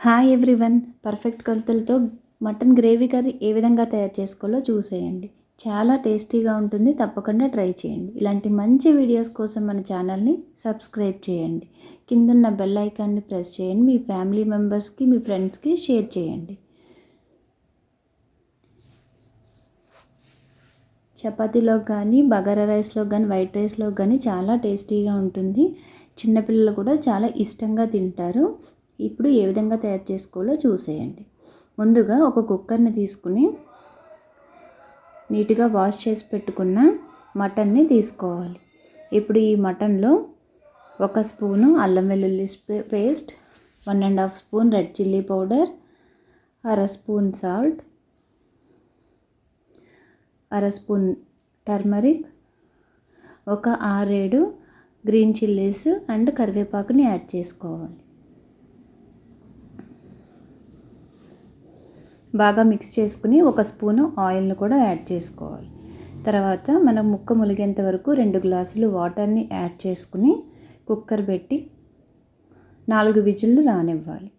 Hi everyone. Perfect కొలతలతో mutton gravy curry ఏ విధంగా తయారు చేసుకోవాలో చూసేయండి. చాలా టేస్టీగా ఉంటుంది. తప్పకుండా ట్రై చేయండి. ఇలాంటి మంచి వీడియోస్ కోసం మన ఛానల్ని సబ్స్క్రైబ్ చేయండి. కిందన్న బెల్ ఐకాన్ని ప్రెస్ చేయండి. మీ ఫ్యామిలీ మెంబర్స్కి మీ ఫ్రెండ్స్కి షేర్ చేయండి. చపాతీలో కానీ బగారా రైస్లో కానీ వైట్ రైస్లో కానీ చాలా టేస్టీగా ఉంటుంది. చిన్నపిల్లలు కూడా చాలా ఇష్టంగా తింటారు. ఇప్పుడు ఏ విధంగా తయారు చేసుకోవాలో చూసేయండి. ముందుగా ఒక కుక్కర్ని తీసుకుని నీట్గా వాష్ చేసి పెట్టుకున్న మటన్ని తీసుకోవాలి. ఇప్పుడు ఈ మటన్లో ఒక స్పూను అల్లం వెల్లుల్లి paste one and half spoon red chilli powder అర స్పూన్ సాల్ట్ అర స్పూన్ టర్మరిక్ ఒక ఆరేడు గ్రీన్ చిల్లీస్ అండ్ కరివేపాకుని యాడ్ చేసుకోవాలి. బాగా మిక్స్ చేసుకుని ఒక స్పూను ఆయిల్ను కూడా యాడ్ చేసుకోవాలి. తర్వాత మనం ముక్క ములిగేంత వరకు రెండు గ్లాసులు వాటర్ని యాడ్ చేసుకుని కుక్కర్ పెట్టి నాలుగు విజిల్లు రానివ్వాలి.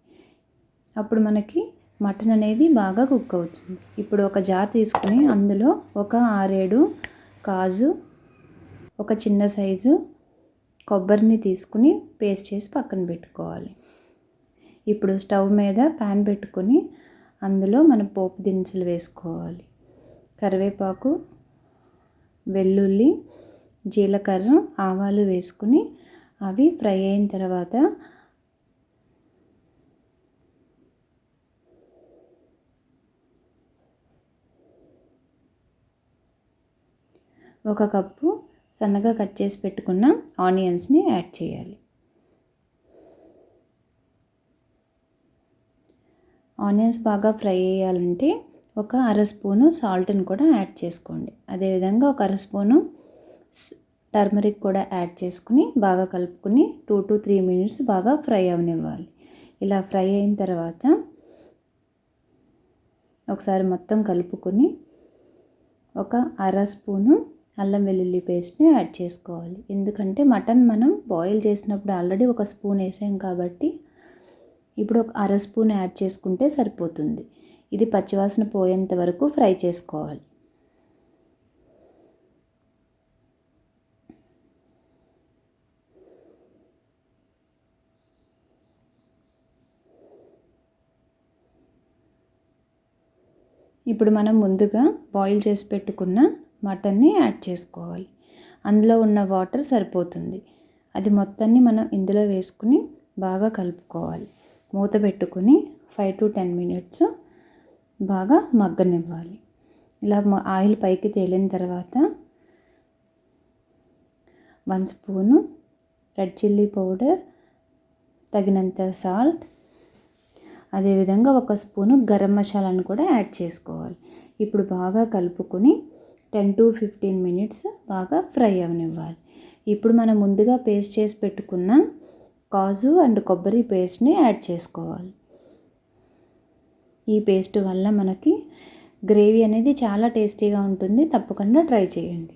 అప్పుడు మనకి మటన్ అనేది బాగా కుక్ అవుతుంది. ఇప్పుడు ఒక జార్ తీసుకుని అందులో ఒక ఆరేడు కాజు ఒక చిన్న సైజు కొబ్బరిని తీసుకుని పేస్ట్ చేసి పక్కన పెట్టుకోవాలి. ఇప్పుడు స్టవ్ మీద ప్యాన్ పెట్టుకొని అందులో మన పోపు దినుసులు వేసుకోవాలి. కరివేపాకు వెల్లుల్లి జీలకర్ర ఆవాలు వేసుకుని అవి ఫ్రై అయిన తర్వాత ఒక కప్పు సన్నగా కట్ చేసి పెట్టుకున్న ఆనియన్స్ని యాడ్ చేయాలి. ఆనియన్స్ బాగా ఫ్రై అయ్యాలంటే ఒక అర స్పూను సాల్ట్ని కూడా యాడ్ చేసుకోండి. అదేవిధంగా ఒక అర స్పూను టర్మరిక్ కూడా యాడ్ చేసుకుని బాగా కలుపుకుని టూ టు త్రీ మినిట్స్ బాగా ఫ్రై అవనివ్వాలి. ఇలా ఫ్రై అయిన తర్వాత ఒకసారి మొత్తం కలుపుకొని ఒక అర స్పూను అల్లం వెల్లుల్లి పేస్ట్ని యాడ్ చేసుకోవాలి. ఎందుకంటే మటన్ మనం బాయిల్ చేసినప్పుడు ఆల్రెడీ ఒక స్పూన్ వేసాం కాబట్టి ఇప్పుడు ఒక అర స్పూన్ యాడ్ చేసుకుంటే సరిపోతుంది. ఇది పచ్చివాసన పోయేంత వరకు ఫ్రై చేసుకోవాలి. ఇప్పుడు మనం ముందుగా బాయిల్ చేసి పెట్టుకున్న మటన్ని యాడ్ చేసుకోవాలి. అందులో ఉన్న వాటర్ సరిపోతుంది. అది మొత్తాన్ని మనం ఇందులో వేసుకుని బాగా కలుపుకోవాలి. మూత పెట్టుకుని ఫైవ్ టు టెన్ మినిట్స్ బాగా మగ్గనివ్వాలి. ఇలా ఆయిల్ పైకి తేలిన తర్వాత one spoon red chilli powder తగినంత సాల్ట్ అదేవిధంగా ఒక స్పూను గరం మసాలాను కూడా యాడ్ చేసుకోవాలి. ఇప్పుడు బాగా కలుపుకొని టెన్ టు ఫిఫ్టీన్ మినిట్స్ బాగా ఫ్రై అవనివ్వాలి. ఇప్పుడు మనం ముందుగా పేస్ట్ చేసి పెట్టుకున్న కాజు అండ్ కొబ్బరి పేస్ట్ని యాడ్ చేసుకోవాలి. ఈ పేస్ట్ వల్ల మనకి గ్రేవీ అనేది చాలా టేస్టీగా ఉంటుంది. తప్పకుండా ట్రై చేయండి.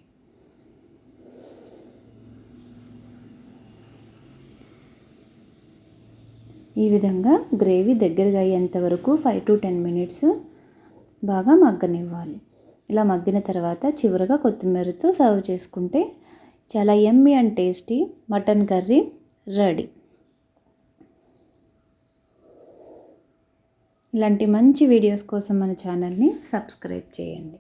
ఈ విధంగా గ్రేవీ దగ్గరగా అయ్యేంత వరకు ఫైవ్ టు టెన్ మినిట్స్ బాగా మగ్గనివ్వాలి. ఇలా మగ్గిన తర్వాత చివరగా కొత్తిమీరతో సర్వ్ చేసుకుంటే చాలా yummy and tasty mutton curry ready. ఇలాంటి మంచి వీడియోస్ కోసం మన ఛానల్ని సబ్స్క్రైబ్ చేయండి.